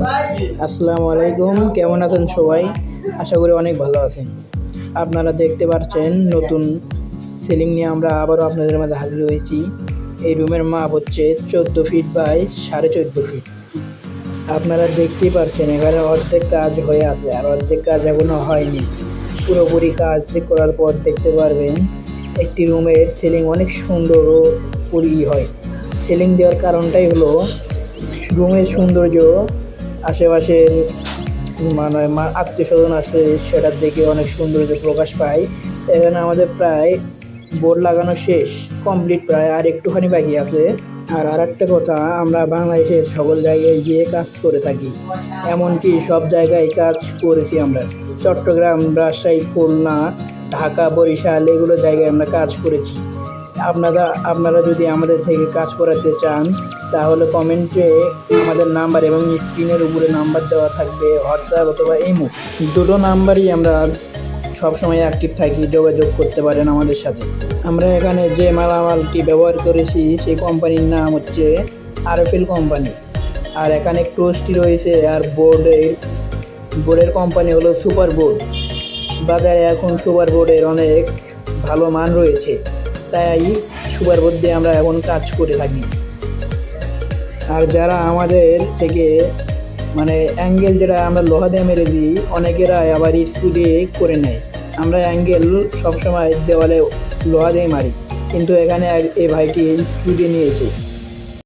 আসসালামু আলাইকুম, কেমন আছেন সবাই? আশা করি অনেক ভালো আছেন। আপনারা দেখতে পাচ্ছেন নতুন সিলিং নিয়ে আমরা আবারও আপনাদের মাঝে হাজির হয়েছি। এই রুমের মাপ হচ্ছে চোদ্দ ফিট বাই সাড়ে চোদ্দ ফিট। আপনারা দেখতেই পাচ্ছেন এখানে অর্ধেক কাজ হয়ে আছে আর অর্ধেক কাজ এখনও হয়নি। পুরোপুরি কাজ করার পর দেখতে পারবেন, একটি রুমের সিলিং অনেক সুন্দর ও পুরি হয়। সিলিং দেওয়ার কারণটাই হলো, রুমের সৌন্দর্য আশেপাশের মানে আত্মীয় স্বজন আসলে সেটার দেখে অনেক সৌন্দর্য প্রকাশ পায়। এখানে আমাদের প্রায় বোর্ড লাগানো শেষ কমপ্লিট প্রায়, আর একটুখানি বাকি আছে। আর আর একটা কথা, আমরা বাংলাদেশের সকল জায়গায় গিয়ে কাজ করে থাকি। এমনকি সব জায়গায় কাজ করেছি আমরা। চট্টগ্রাম, রাজশাহী, খুলনা, ঢাকা, বরিশাল, এগুলো জায়গায় আমরা কাজ করেছি। আপনারা আপনারা যদি আমাদের থেকে কাজ করাতে চান, তাহলে কমেন্টে আমাদের নাম্বার এবং স্ক্রিনের উপরে নাম্বার দেওয়া থাকবে, হোয়াটসঅ্যাপ অথবা ইমো। দুটো নাম্বারই আমরা সবসময় অ্যাক্টিভ থাকি, যোগাযোগ করতে পারেন আমাদের সাথে। আমরা এখানে যে মালামালটি ব্যবহার করেছি, সেই কোম্পানির নাম হচ্ছে আরএফএল কোম্পানি। আর এখানে ক্রোসটি রয়েছে, আর বোর্ডের বোর্ডের কোম্পানি হলো সুপার বোর্ড বাজারে এখন সুপার বোর্ডের অনেক ভালো মান রয়েছে। তাই সুপার দিয়ে আমরা এখন কাজ করে থাকি। আর যারা আমাদের থেকে মানে অ্যাঙ্গেল যেটা আমরা লোহা দিয়ে মেরে দিই অনেকেরা আবার স্ক্রু দিয়ে করে নেয়। আমরা অ্যাঙ্গেল সবসময় দেওয়ালে লোহা দিয়ে মারি। কিন্তু এখানে এই ভাইটি স্ক্রু দিয়ে নিয়েছে।